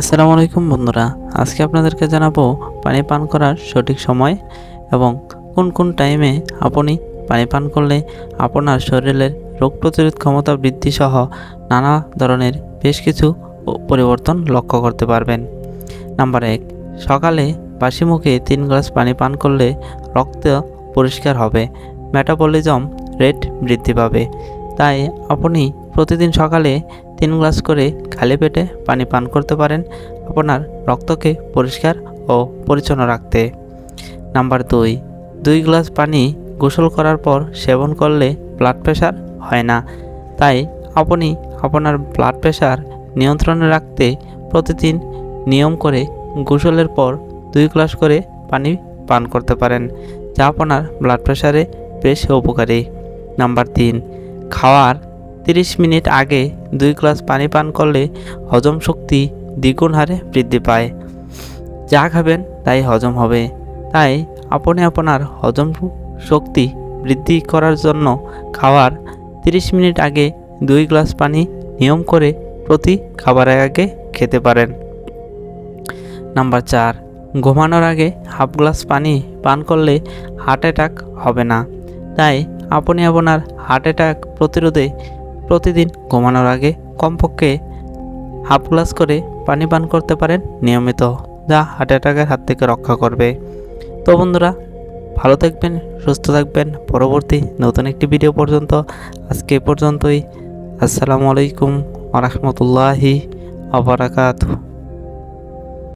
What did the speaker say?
আসসালামু আলাইকুম বন্ধুরা, আজকে আপনাদেরকে জানাব পানি পান করার সঠিক সময় এবং কোন কোন টাইমে আপনি পানি পান করলে আপনার শরীরের রোগ প্রতিরোধ ক্ষমতা বৃদ্ধি সহ নানা ধরনের বেশ কিছু পরিবর্তন লক্ষ্য করতে পারবেন। নাম্বার এক, সকালে বাসি মুখে তিন গ্লাস পানি পান করলে রক্ত পরিষ্কার হবে মেটাবলিজম রেট বৃদ্ধি পাবে। তাই আপনি প্রতিদিন সকালে তিন গ্লাস করে খালি পেটে পানি পান করতে পারেন আপনার রক্তকে পরিষ্কার ও পরিচ্ছন্ন রাখতে। নাম্বার দুই দুই গ্লাস পানি গোসল করার পর সেবন করলে ব্লাড প্রেশার হয় না। তাই আপনি আপনার ব্লাড প্রেশার নিয়ন্ত্রণে রাখতে প্রতিদিন নিয়ম করে গোসলের পর দুই গ্লাস করে পানি পান করতে পারেন, যা আপনার ব্লাড প্রেশারে বেশ উপকারী। নাম্বার তিন, খাওয়ার তিরিশ মিনিট আগে দুই গ্লাস পানি পান করলে হজম শক্তি দ্বিগুণ হারে বৃদ্ধি পায়। যা খাবেন তাই হজম হবে। তাই আপনি আপনার হজম শক্তি বৃদ্ধি করার জন্য খাওয়ার তিরিশ মিনিট আগে দুই গ্লাস পানি নিয়ম করে প্রতি খাবারের আগে খেতে পারেন। নাম্বার চার, ঘুমানোর আগে হাফ গ্লাস পানি পান করলে হার্ট অ্যাটাক হবে না। তাই আপনি আপনার হার্ট অ্যাটাক প্রতিরোধে প্রতিদিন ঘুমানোর আগে কমপক্ষে হাফ গ্লাস করে পানি পান করতে পারেন নিয়মিত, যা হার্ট অ্যাটাকের হাত থেকে রক্ষা করবে। তো বন্ধুরা, ভালো থাকবেন, সুস্থ থাকবেন। পরবর্তী নতুন একটি ভিডিও পর্যন্ত, আজকে পর্যন্তই। আসসালামু আলাইকুম রহমতুল্লাহি আবরাকাতু